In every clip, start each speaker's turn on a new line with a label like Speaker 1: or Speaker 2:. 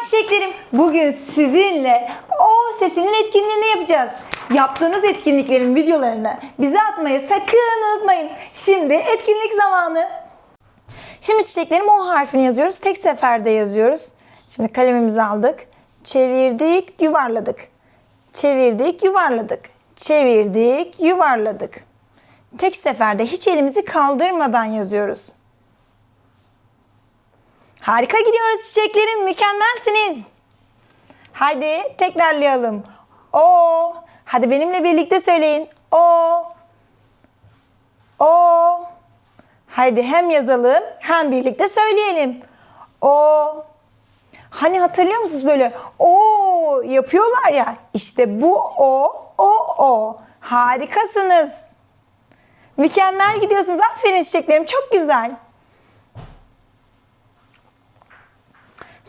Speaker 1: çiçeklerim. Bugün sizinle o sesinin etkinliğini yapacağız. Yaptığınız etkinliklerin videolarını bize atmayı sakın unutmayın. Şimdi etkinlik zamanı. Şimdi çiçeklerim o harfini yazıyoruz. Tek seferde yazıyoruz. Şimdi kalemimizi aldık. Çevirdik, yuvarladık. Çevirdik, yuvarladık. Çevirdik, yuvarladık. Tek seferde hiç elimizi kaldırmadan yazıyoruz. Harika gidiyoruz çiçeklerim. Mükemmelsiniz. Hadi tekrarlayalım. O. Hadi benimle birlikte söyleyin. O. O. Haydi hem yazalım hem birlikte söyleyelim. O. Hani hatırlıyor musunuz böyle o yapıyorlar ya. İşte bu o, o, o. Harikasınız. Mükemmel gidiyorsunuz. Aferin çiçeklerim. Çok güzel.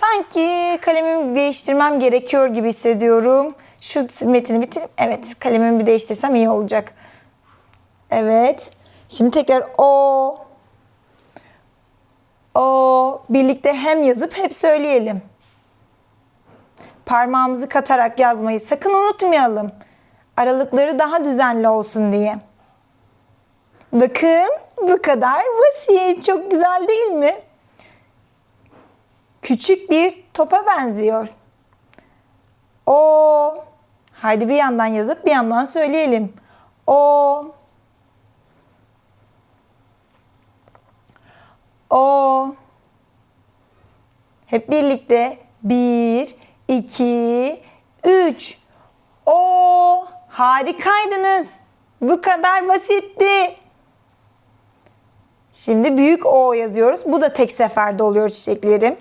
Speaker 1: Sanki kalemimi değiştirmem gerekiyor gibi hissediyorum. Şu metini bitirip evet kalemimi bir değiştirsem iyi olacak. Evet. Şimdi tekrar o o birlikte hem yazıp hep söyleyelim. Parmağımızı katarak yazmayı sakın unutmayalım. Aralıkları daha düzenli olsun diye. Bakın bu kadar basit. Çok güzel değil mi? Küçük bir topa benziyor. O. Haydi bir yandan yazıp bir yandan söyleyelim. O. O. Hep birlikte. Bir, iki, üç. O. Harikaydınız. Bu kadar basitti. Şimdi büyük O yazıyoruz. Bu da tek seferde oluyor çiçeklerim.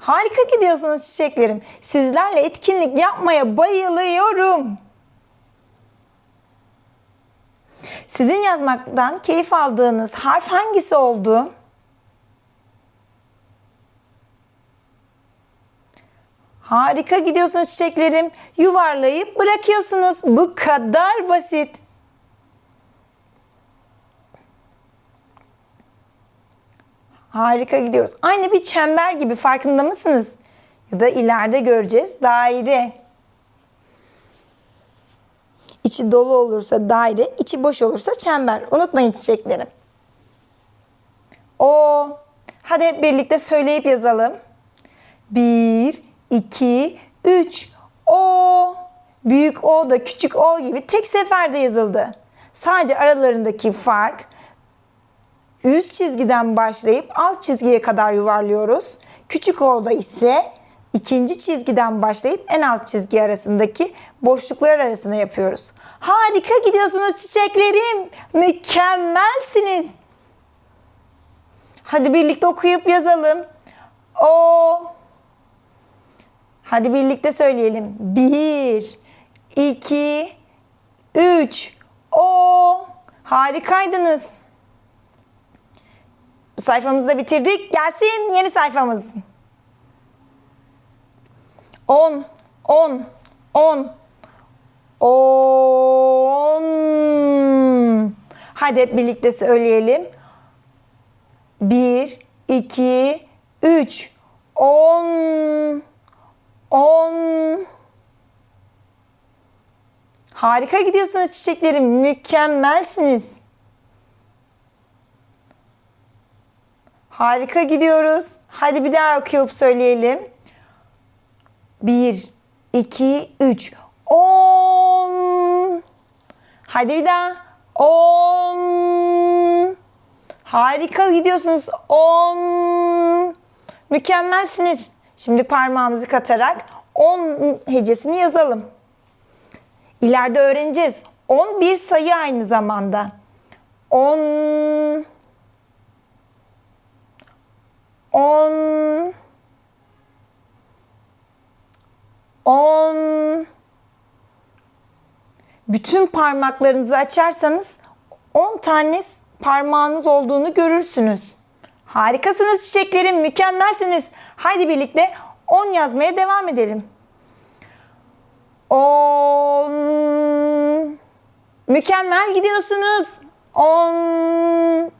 Speaker 1: Harika gidiyorsunuz çiçeklerim. Sizlerle etkinlik yapmaya bayılıyorum. Sizin yazmaktan keyif aldığınız harf hangisi oldu? Harika gidiyorsunuz çiçeklerim. Yuvarlayıp bırakıyorsunuz. Bu kadar basit. Harika gidiyoruz. Aynı bir çember gibi farkında mısınız? Ya da ileride göreceğiz daire. İçi dolu olursa daire, içi boş olursa çember. Unutmayın çiçeklerim. O. Hadi hep birlikte söyleyip yazalım. Bir, iki, üç. O. Büyük O da küçük O gibi tek seferde yazıldı. Sadece aralarındaki fark üst çizgiden başlayıp alt çizgiye kadar yuvarlıyoruz. Küçük O'da ise ikinci çizgiden başlayıp en alt çizgi arasındaki boşluklar arasında yapıyoruz. Harika gidiyorsunuz çiçeklerim. Mükemmelsiniz. Hadi birlikte okuyup yazalım. O. Hadi birlikte söyleyelim. Bir, iki, üç. O. Harikaydınız. Bu sayfamızı da bitirdik. Gelsin yeni sayfamız. 10 10 10 10 Hadi hep birlikte söyleyelim. 1 2 3 10 10 Harika gidiyorsunuz çiçeklerim. Mükemmelsiniz. Harika gidiyoruz. Hadi bir daha okuyup söyleyelim. 1, 2, 3. 10. Hadi bir daha. 10. Harika gidiyorsunuz. 10. Mükemmelsiniz. Şimdi parmağımızı katarak 10 hecesini yazalım. İleride öğreneceğiz. 10 bir sayı aynı zamanda. 10 10 10 Bütün parmaklarınızı açarsanız 10 tane parmağınız olduğunu görürsünüz. Harikasınız çiçeklerim, mükemmelsiniz. Haydi birlikte 10 yazmaya devam edelim. 10 Mükemmel gidiyorsunuz. 10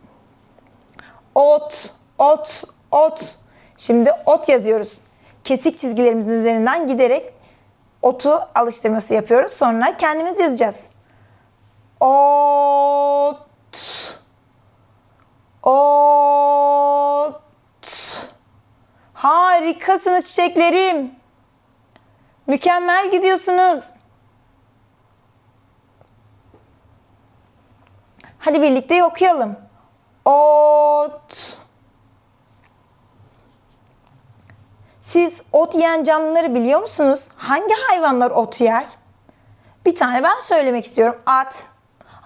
Speaker 1: Ot, ot, ot. Şimdi ot yazıyoruz. kesik çizgilerimizin üzerinden giderek otu alıştırması yapıyoruz. Sonra kendimiz yazacağız. Ot. Ot. Harikasınız çiçeklerim. Mükemmel gidiyorsunuz. Hadi birlikte okuyalım. Ot. Siz ot yiyen canlıları biliyor musunuz? Hangi hayvanlar ot yer? Bir tane ben söylemek istiyorum. At.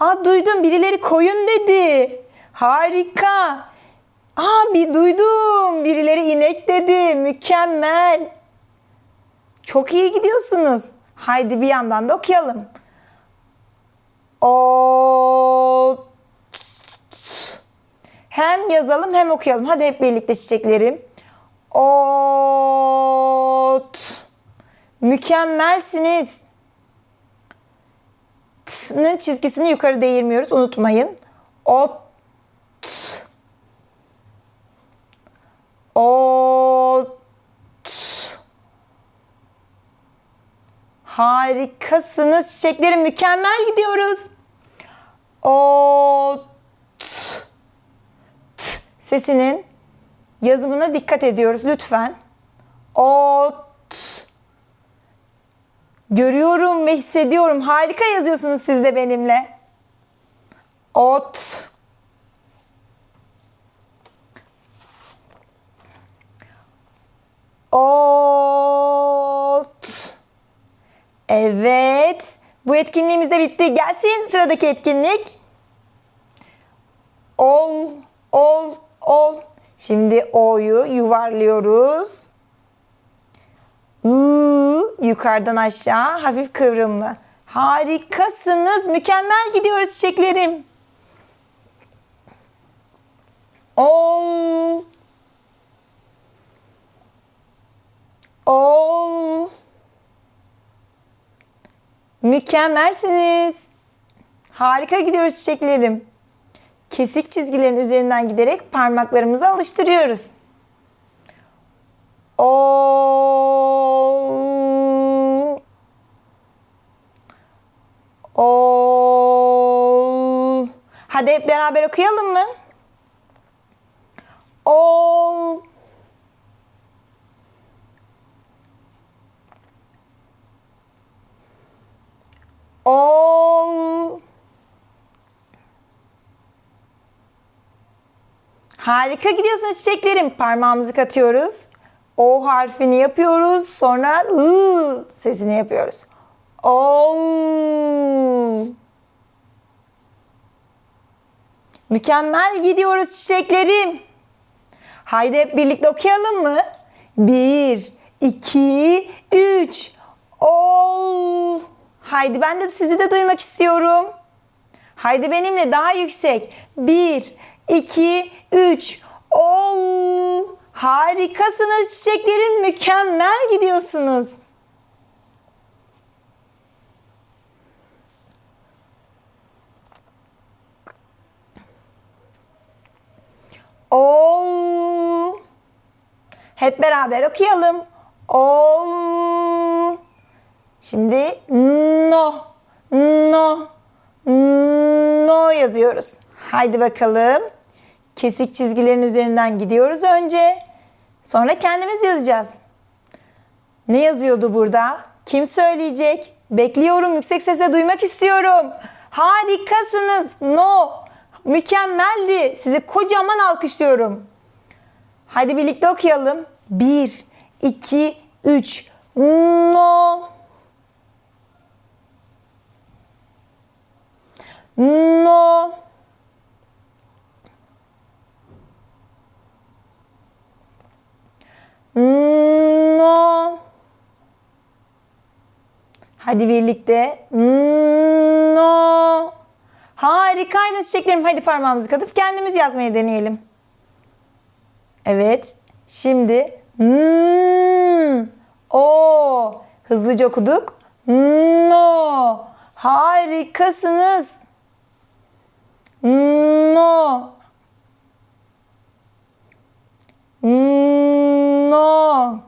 Speaker 1: Aa duydum birileri koyun dedi. Harika. Aa bir duydum. Birileri inek dedi. Mükemmel. Çok iyi gidiyorsunuz. Haydi bir yandan da okuyalım. Ot. Hem yazalım hem okuyalım. Hadi hep birlikte çiçeklerim. Ot. Mükemmelsiniz. T'nın çizgisini yukarı değirmiyoruz. Unutmayın. Ot. Ot. Harikasınız çiçeklerim. Mükemmel gidiyoruz. Ot. T sesinin yazımına dikkat ediyoruz lütfen. Ot. Görüyorum ve hissediyorum. Harika yazıyorsunuz siz de benimle. Ot. Ot. Evet. Bu etkinliğimiz de bitti. Gelsin sıradaki etkinlik. Ol, ol, ol. Şimdi o'yu yuvarlıyoruz. I, yukarıdan aşağı hafif kıvrımlı. Harikasınız. Mükemmel gidiyoruz çiçeklerim. Ol. Ol. Mükemmelsiniz. Harika gidiyoruz çiçeklerim. Kesik çizgilerin üzerinden giderek parmaklarımızı alıştırıyoruz. Ol. Ol. Hadi hep beraber okuyalım mı? Ol. Ol. Harika gidiyorsunuz çiçeklerim. Parmağımızı katıyoruz. O harfini yapıyoruz. Sonra ı sesini yapıyoruz. Ol. Mükemmel gidiyoruz çiçeklerim. Haydi hep birlikte okuyalım mı? Bir, iki, üç. Ol. Haydi ben de sizi de duymak istiyorum. Haydi benimle daha yüksek. Bir, iki, üç. Ol. Harikasınız çiçeklerin mükemmel gidiyorsunuz. Ol. Hep beraber okuyalım. Ol. Şimdi no, no, no yazıyoruz. Haydi bakalım. Kesik çizgilerin üzerinden gidiyoruz önce. Sonra kendimiz yazacağız. Ne yazıyordu burada? Kim söyleyecek? Bekliyorum. Yüksek sesle duymak istiyorum. Harikasınız. No. Mükemmeldi. Sizi kocaman alkışlıyorum. Haydi birlikte okuyalım. Bir, iki, üç. No. No. No. Hadi birlikte. No. Harikaydı çiçeklerim. Hadi parmağımızı katıp kendimiz yazmayı deneyelim. Evet. Şimdi mm, o hızlıca okuduk. No. Harikasınız. No. No.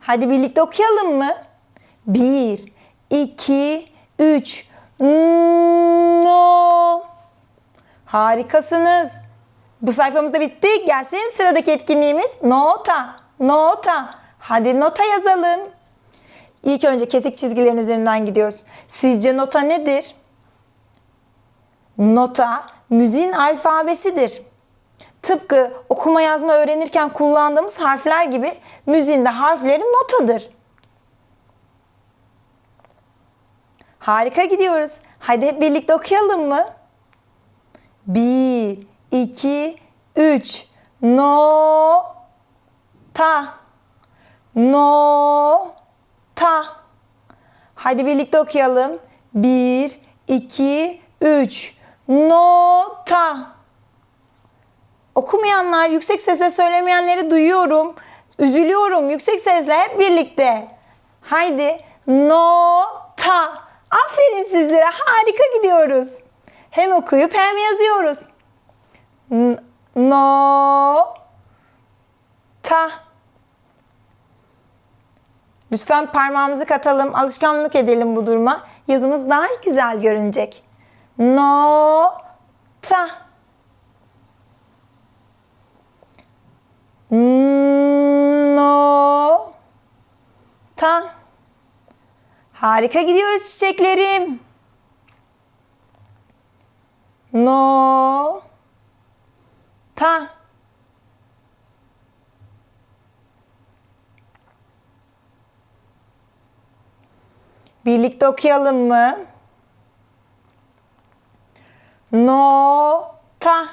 Speaker 1: Hadi birlikte okuyalım mı? Bir, iki, üç. No. Harikasınız. Bu sayfamız da bitti. Gelsin sıradaki etkinliğimiz nota. Nota. Hadi nota yazalım. İlk önce kesik çizgilerin üzerinden gidiyoruz. Sizce nota nedir? Nota müziğin alfabesidir. Tıpkı okuma yazma öğrenirken kullandığımız harfler gibi müziğin de harfleri notadır. Harika gidiyoruz. Hadi hep birlikte okuyalım mı? Bir, iki, üç. No, ta. No, ta. Hadi birlikte okuyalım. Bir, iki, üç. Nota. Okumayanlar, yüksek sesle söylemeyenleri duyuyorum. Üzülüyorum yüksek sesle hep birlikte. Haydi nota. Aferin sizlere harika gidiyoruz. Hem okuyup hem yazıyoruz. N- No ta. Lütfen parmağımızı katalım, alışkanlık edelim bu duruma. Yazımız daha güzel görünecek. No ta. No ta. Harika gidiyoruz çiçeklerim. No ta. Birlikte okuyalım mı? No ta.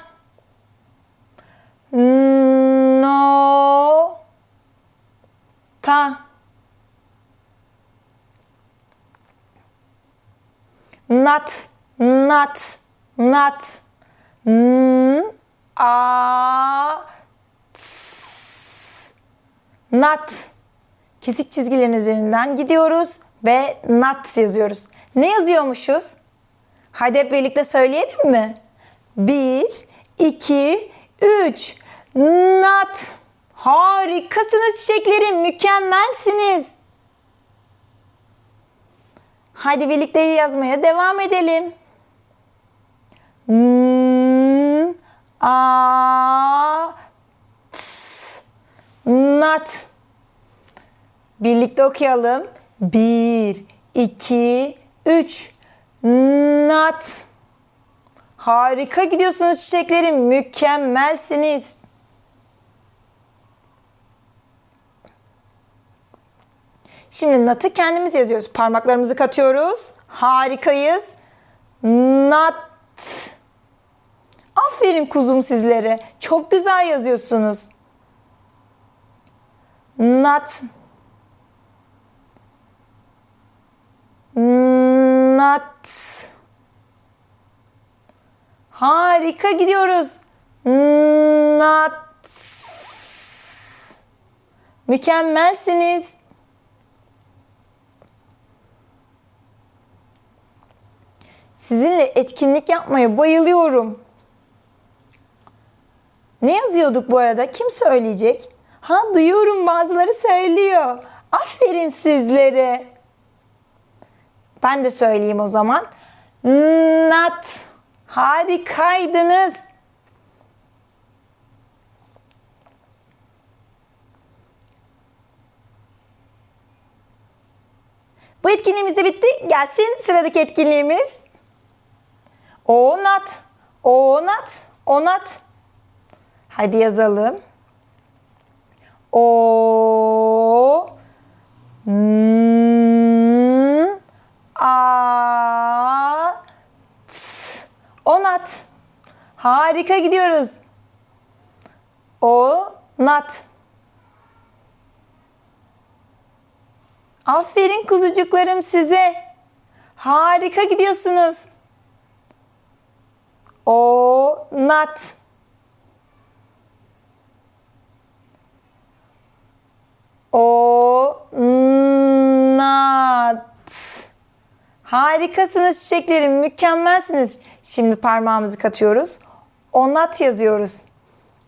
Speaker 1: No ta. Not, not, not. N, a, ts. Not. Kesik çizgilerin üzerinden gidiyoruz ve not yazıyoruz. Ne yazıyormuşuz? Hadi hep birlikte söyleyelim mi? Bir, iki, üç. Not. Harikasınız çiçeklerim, mükemmelsiniz. Hadi birlikte yazmaya devam edelim. N, a, ts, nat. Birlikte okuyalım. Bir, iki, üç. Nat. Harika gidiyorsunuz çiçeklerim. Mükemmelsiniz. Şimdi natı kendimiz yazıyoruz. Parmaklarımızı katıyoruz. Harikayız. Nat. Aferin kuzum sizlere. Çok güzel yazıyorsunuz. Nat. Nat. Harika gidiyoruz. Nat. Mükemmelsiniz. Sizinle etkinlik yapmaya bayılıyorum. Ne yazıyorduk bu arada? Kim söyleyecek? Ha duyuyorum bazıları söylüyor. Aferin sizlere. Ben de söyleyeyim o zaman. Nat. Harikaydınız. Bu etkinliğimiz de bitti. Gelsin sıradaki etkinliğimiz. Onat. Onat. Onat. Hadi yazalım. O N A T Onat. Harika gidiyoruz. O nat. Aferin kuzucuklarım size. Harika gidiyorsunuz. O nat. O nat. Harikasınız çiçeklerim, mükemmelsiniz. Şimdi parmağımızı katıyoruz. Onat yazıyoruz.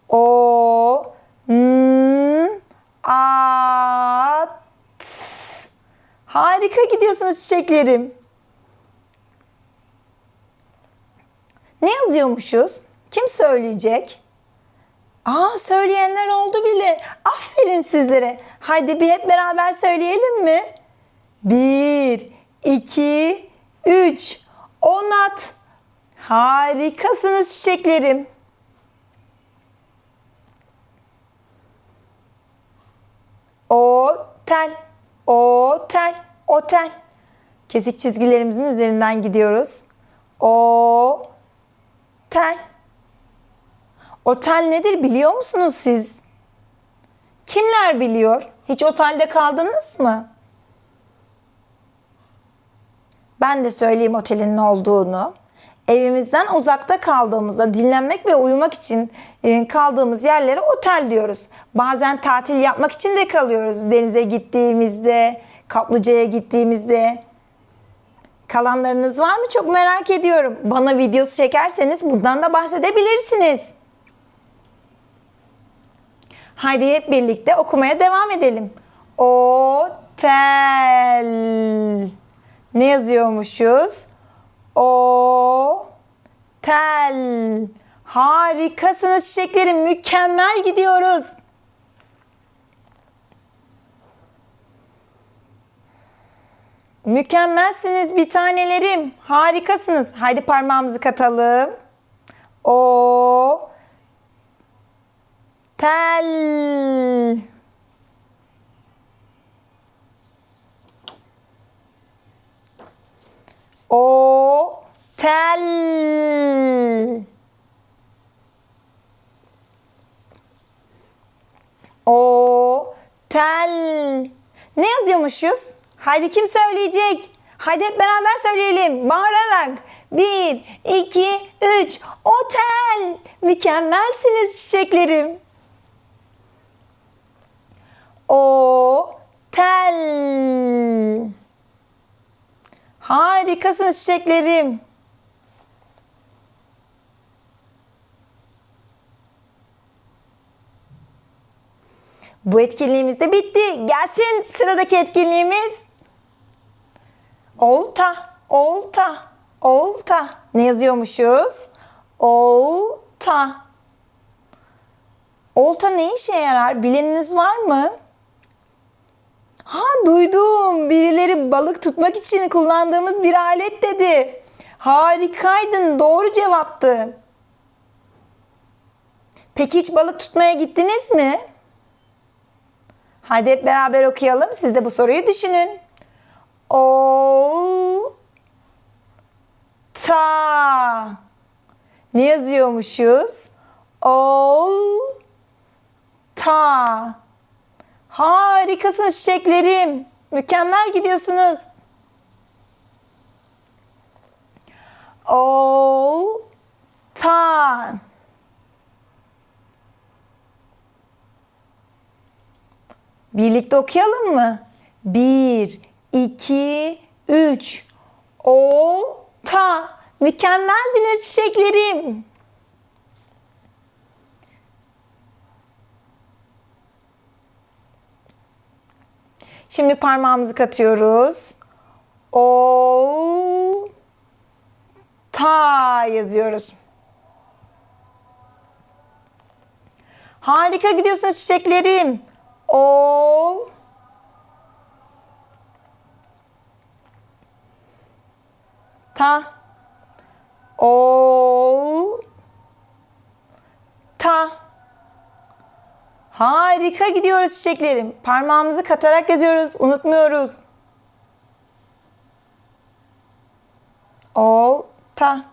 Speaker 1: O n a Harika gidiyorsunuz çiçeklerim. Ne yazıyormuşuz? Kim söyleyecek? Aa söyleyenler oldu bile. Aferin sizlere. Haydi bir hep beraber söyleyelim mi? Bir, iki, üç. Onat. Harikasınız çiçeklerim. Otel, otel, otel. Kesik çizgilerimizin üzerinden gidiyoruz. Otel. Otel nedir biliyor musunuz siz? Kimler biliyor? Hiç otelde kaldınız mı? Ben de söyleyeyim otelin ne olduğunu. Evimizden uzakta kaldığımızda dinlenmek ve uyumak için e, kaldığımız yerlere otel diyoruz. Bazen tatil yapmak için de kalıyoruz. Denize gittiğimizde, kaplıcaya gittiğimizde. Kalanlarınız var mı? Çok merak ediyorum. Bana videosu çekerseniz bundan da bahsedebilirsiniz. Haydi hep birlikte okumaya devam edelim. Otel. Ne yazıyormuşuz? O tel. Harikasınız çiçeklerim. Mükemmel gidiyoruz. Mükemmelsiniz bir tanelerim. Harikasınız. Haydi parmağımızı katalım. O tel. Otel. Otel. Ne yazıyormuşuz? Haydi kim söyleyecek? Haydi hep beraber söyleyelim. Bağırarak. Bir, iki, üç. Otel. Mükemmelsiniz çiçeklerim. Otel. Harikasınız çiçeklerim. Bu etkinliğimiz de bitti. Gelsin sıradaki etkinliğimiz. Olta, olta, olta. Ne yazıyormuşuz? Olta. Olta ne işe yarar? Bileniniz var mı? Ha duydum. Birileri balık tutmak için kullandığımız bir alet dedi. Harikaydın. Doğru cevaptı. Peki hiç balık tutmaya gittiniz mi? Hadi hep beraber okuyalım. Siz de bu soruyu düşünün. Ol ta Ne yazıyormuşuz? Ol ta Harikasınız çiçeklerim. Mükemmel gidiyorsunuz. Olta. Birlikte okuyalım mı? Bir, iki, üç. Olta. Mükemmeldiniz çiçeklerim. Şimdi parmağımızı katıyoruz. Ol ta yazıyoruz. Harika gidiyorsunuz çiçeklerim. Ol ta ol ta Harika gidiyoruz çiçeklerim. Parmağımızı katarak yazıyoruz. Unutmuyoruz. Olta.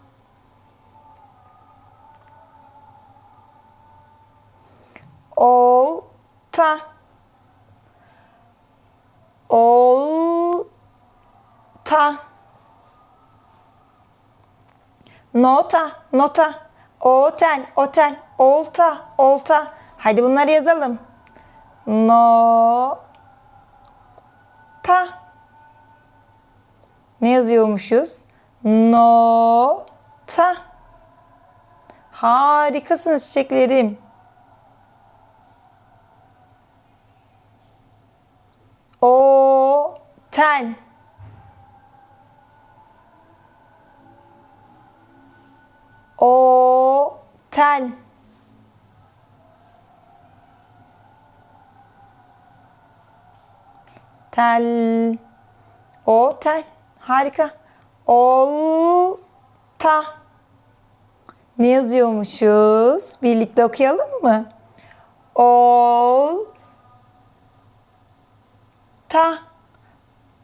Speaker 1: Olta. Olta. Nota, nota. Otel, otel. Olta, olta. Hadi bunları yazalım. No ta Ne yazıyormuşuz? No ta Harikasınız çiçeklerim. O ten tel tel. O tel. Harika. Olta. Ne yazıyormuşuz? Birlikte okuyalım mı? Ol ta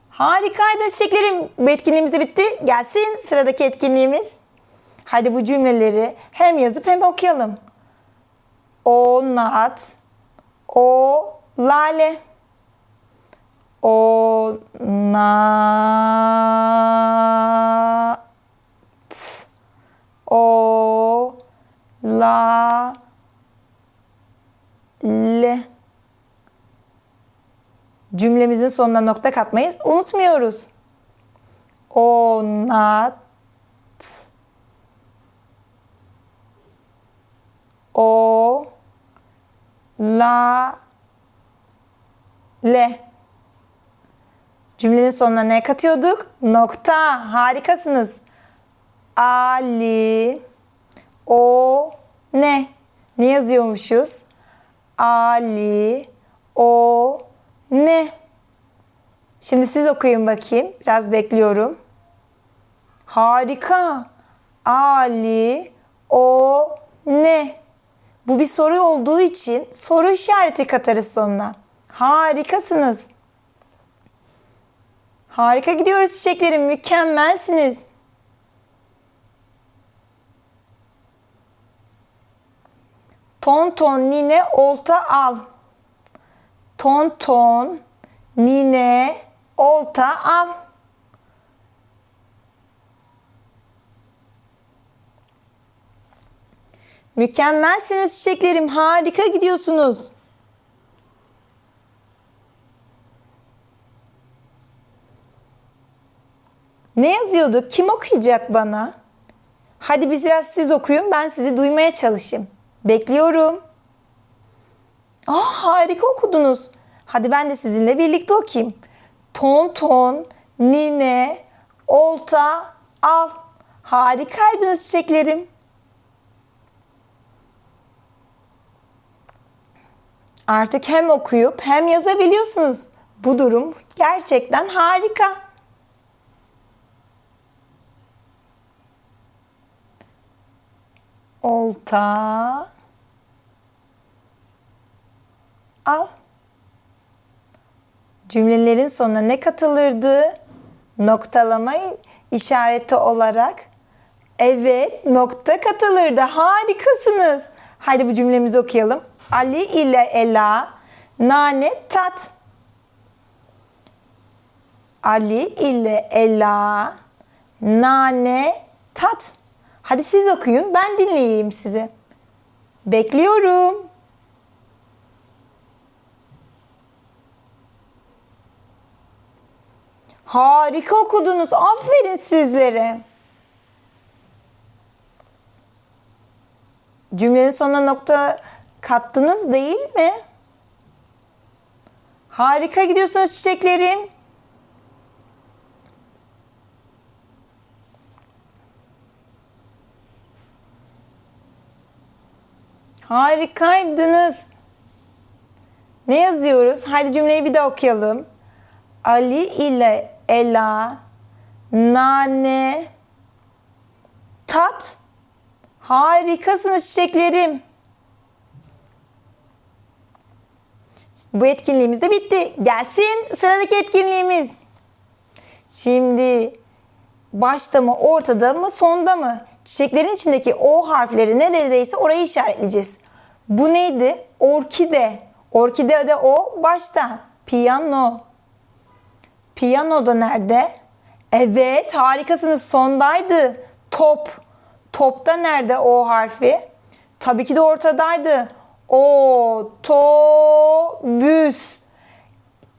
Speaker 1: harikaydı çiçeklerim. Bu etkinliğimiz de bitti. Gelsin sıradaki etkinliğimiz. Hadi bu cümleleri hem yazıp hem okuyalım. O nat o lale o na t o la le cümlemizin sonuna nokta katmayı unutmuyoruz. O na t o la le Cümlenin sonuna ne katıyorduk? Nokta. Harikasınız. Ali o ne? Ne yazıyormuşuz? Ali o ne? Şimdi siz okuyun bakayım. Biraz bekliyorum. Harika. Ali o ne? Bu bir soru olduğu için soru işareti katarız sonuna. Harikasınız. Harika gidiyoruz çiçeklerim. Mükemmelsiniz. Ton ton nine olta al. Ton ton nine olta al. Mükemmelsiniz çiçeklerim. Harika gidiyorsunuz. Ne yazıyordu? Kim okuyacak bana? Hadi biz biraz siz okuyun, ben sizi duymaya çalışayım. Bekliyorum. Ah harika okudunuz. Hadi ben de sizinle birlikte okuyayım. Ton ton, nine, olta, al. Harikaydınız çiçeklerim. Artık hem okuyup hem yazabiliyorsunuz. Bu durum gerçekten harika. Olta al. Cümlelerin sonuna ne katılırdı? Noktalama işareti olarak. Evet, nokta katılırdı. Harikasınız. Hadi bu cümlemizi okuyalım. Ali ile Ela nane tat. Ali ile Ela nane tat. Hadi siz okuyun, ben dinleyeyim sizi. Bekliyorum. Harika okudunuz. Aferin sizlere. Cümlenin sonuna nokta kattınız değil mi? Harika gidiyorsunuz çiçeklerim. Harikaydınız. Ne yazıyoruz? Haydi cümleyi bir daha okuyalım. Ali ile Ela nane tat harikasınız çiçeklerim. Bu etkinliğimiz de bitti. Gelsin sıradaki etkinliğimiz. Şimdi başta mı, ortada mı, sonda mı? Çiçeklerin içindeki O harfleri neredeyse orayı işaretleyeceğiz. Bu neydi? Orkide. Orkide de O başta. Piyano. Piyano da nerede? Evet harikasınız sondaydı. Top. Topta nerede O harfi? Tabii ki de ortadaydı. O, to, büs.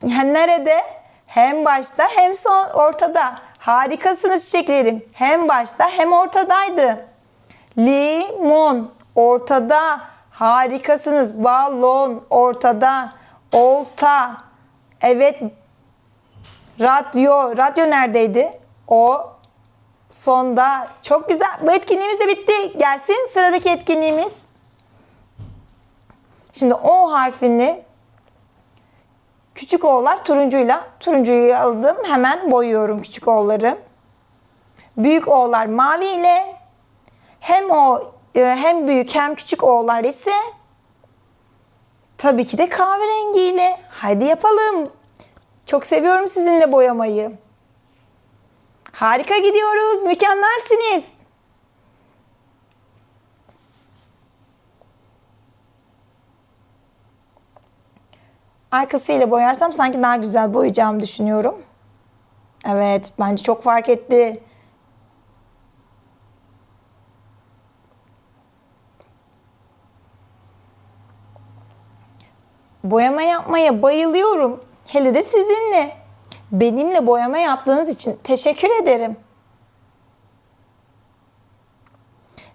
Speaker 1: Yani nerede? Hem başta hem son ortada. Harikasınız çiçeklerim. Hem başta hem ortadaydı. Limon ortada. Harikasınız. Balon ortada. Olta. Evet. Radyo. Radyo neredeydi? O sonda. Çok güzel. Bu etkinliğimiz de bitti. Gelsin sıradaki etkinliğimiz. Şimdi O harfini küçük O'lar turuncuyla. Turuncuyu aldım. Hemen boyuyorum küçük O'ları. Büyük O'lar mavi ile. Hem o e, hem büyük hem küçük O'lar ise tabii ki de kahverengiyle. Haydi yapalım. Çok seviyorum sizinle boyamayı. Harika gidiyoruz. Mükemmelsiniz. Arkasıyla boyarsam sanki daha güzel boyayacağımı düşünüyorum. Evet, bence çok fark etti. Boyama yapmaya bayılıyorum. Hele de sizinle. Benimle boyama yaptığınız için teşekkür ederim.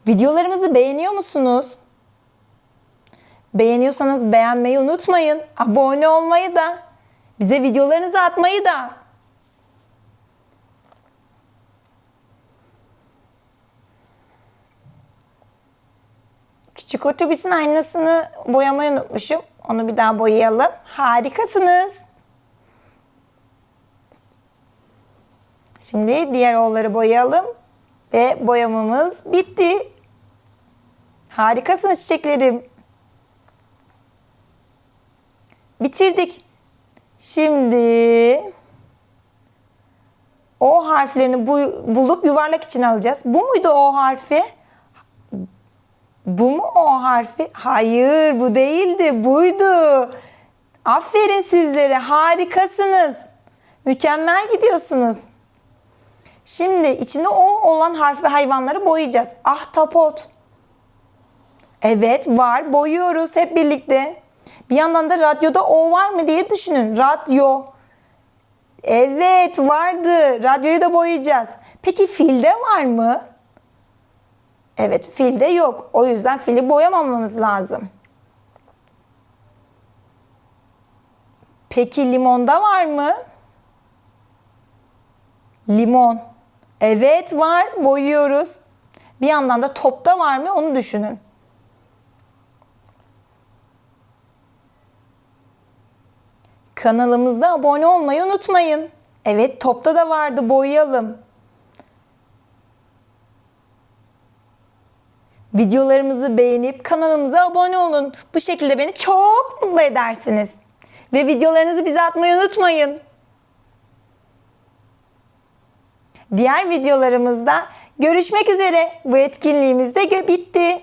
Speaker 1: Videolarımızı beğeniyor musunuz? Beğeniyorsanız beğenmeyi unutmayın. Abone olmayı da. Bize videolarınızı atmayı da. Küçük otobüsün aynasını boyamayı unutmuşum. Onu bir daha boyayalım. Harikasınız. Şimdi diğer oğulları boyayalım. Ve boyamamız bitti. Harikasınız çiçeklerim. Bitirdik. Şimdi O harflerini bu, bulup yuvarlak içine alacağız. Bu muydu O harfi? Bu mu O harfi? Hayır bu değildi. Buydu. Aferin sizlere. Harikasınız. Mükemmel gidiyorsunuz. Şimdi içinde O olan harf ve hayvanları boyayacağız. Ahtapot. Evet var. Boyuyoruz hep birlikte. Bir yandan da radyoda O var mı diye düşünün. Radyo. Evet vardı. Radyoyu da boyayacağız. Peki filde var mı? Evet filde yok. O yüzden fili boyamamamız lazım. Peki limonda var mı? Limon. Evet var. Boyuyoruz. Bir yandan da topta var mı onu düşünün. Kanalımızda abone olmayı unutmayın. Evet topta da vardı boyayalım. Videolarımızı beğenip kanalımıza abone olun. Bu şekilde beni çok mutlu edersiniz. Ve videolarınızı bize atmayı unutmayın. Diğer videolarımızda görüşmek üzere. Bu etkinliğimiz de bitti.